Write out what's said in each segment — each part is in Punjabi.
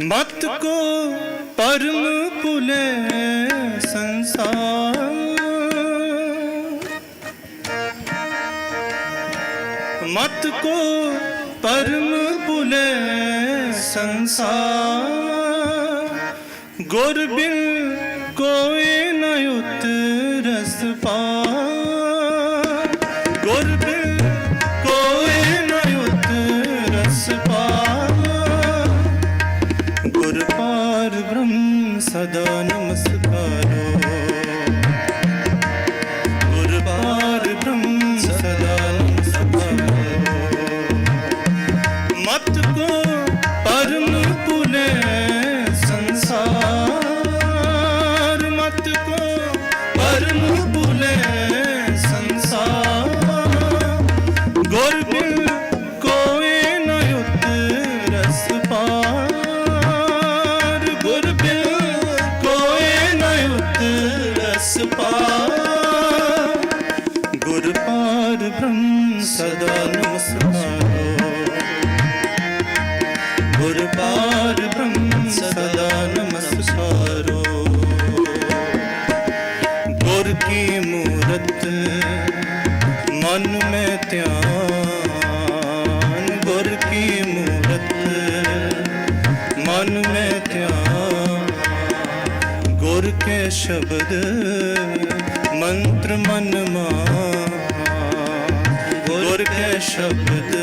ਮਤ ਕੋ ਪਰਮ ਭੁਲੇ ਸੰਸਾਰ ਮਤ ਕੋ ਪਰਮ ਭੁਲੇ ਸੰਸਾਰ ਗੁਰ ਬਿਨ ਕੋਈ ਨ ਸ਼ਬਦ ਮੰਤਰ ਮਨ ਮਾ ਗੁਰ ਕੈ ਸ਼ਬਦ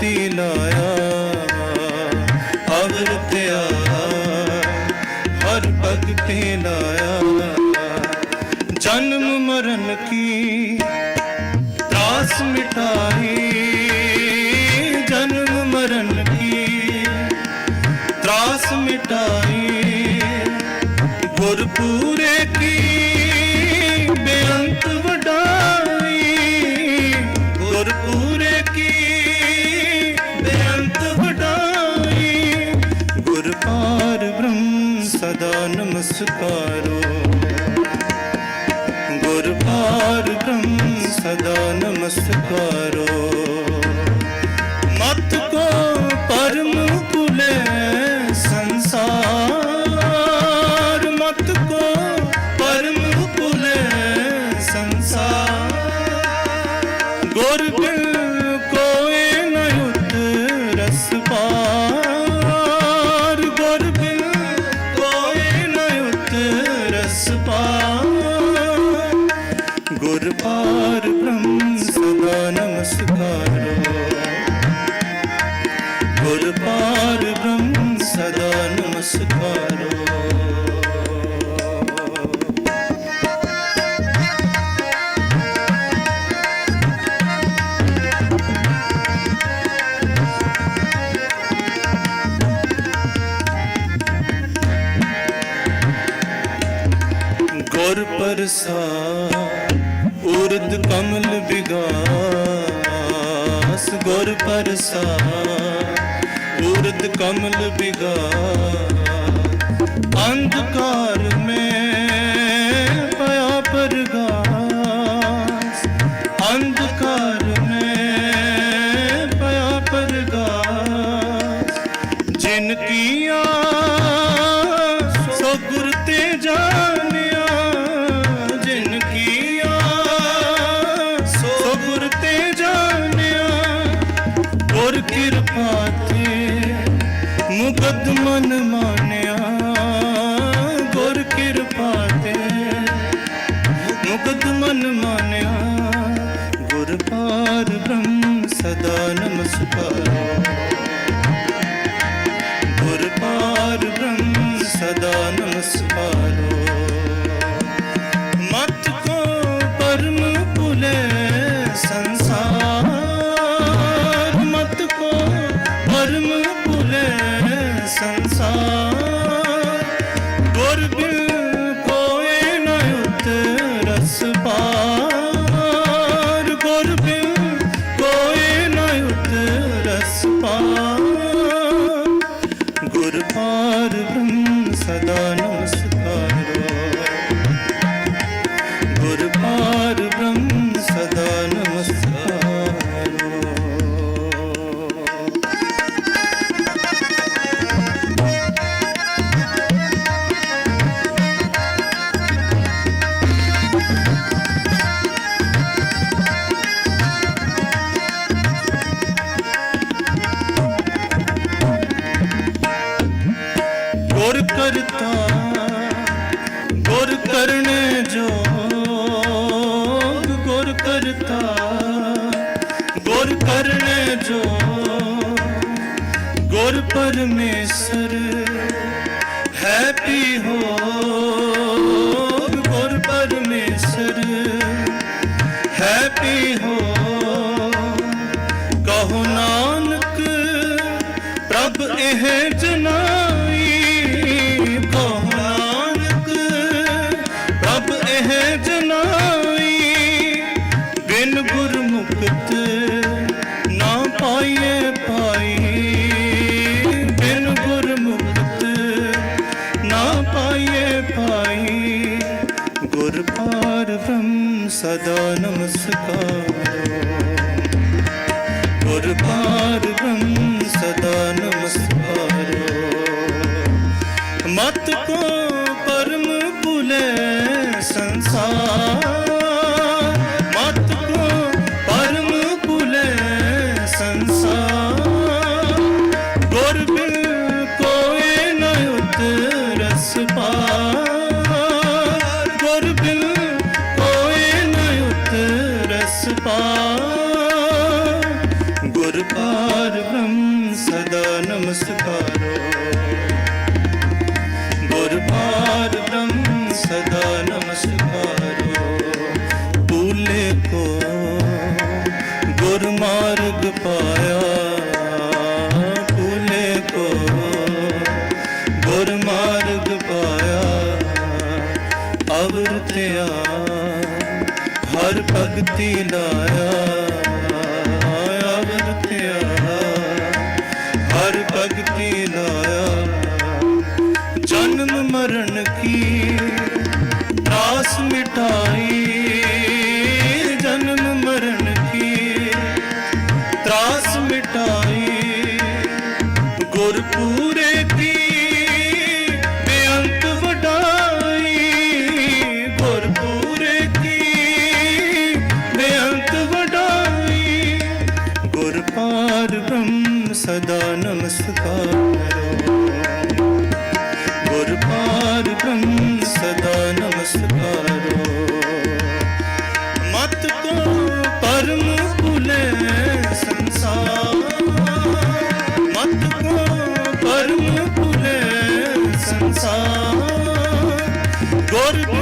ਮੋਤੀ ਲਾਇਆ ਅਵਰ ਧਿਆ ਹਰ ਭਗਤੇ ਲਾਇਆ। ਜਨਮ ਮਰਨ ਕੀ ਤਰਾਸ ਮਿਟਾ ਕਰੋ ਗੁਰ ਪਾਰ ਬ੍ਰਹਮ ਸਦਾ ਨਮਸਕਾਰ। ਐਸਾ ਉਰਦ ਕਮਲ ਵਿਗਾਸ ਗੁਰ ਪਰਸਾ ਉਰਦ ਕਮਲ ਵਿਗਾਸ ਅੰਧਕਾਰ হো सदा ਕਰਨੇ ਜੋ ਗੁਰ ਪਰਮੇਸ਼ਰ ਹੈ ਪੀ ਹੋ ਗੁਰ ਪਾਰ ਬ੍ਰਹਮ ਸਦਾ ਨਮਸਕਾਰ ਗੁਰ ਪਾਰ ਬ੍ਰਹਮ ਸਦਾ ਨਮਸਕਾਰੋ ਸਦਾ ਨਮਸਕਾਰੋ ਭੂਲੇ ਕੋ ਗੁਰ ਪਾਇਆ ਭੂਲੇ ਕੋ ਗੁਰ ਪਾਇਆ ਅਵਰ ਹਰ ਭਗਤੀ ਲਾਇਆ ਆਸ ਮਿਟਾਈ ਜਨਮ ਮਰਨ ਕੀ? ਤਰਾਸ ਮਿਟਾਈ ਗੁਰ ਪੂਰੇ ਦੀ ਬੇਅੰਤ ਵਡਾਈ ਗੁਰ ਪੂਰੇ ਬੇਅੰਤ ਵਡਾਈ ਗੁਰਪਾਰ ਬ੍ਰਹਮ ਸਦਾ ਨਮਸਕਾਰ ਕਰੋ। ஒரு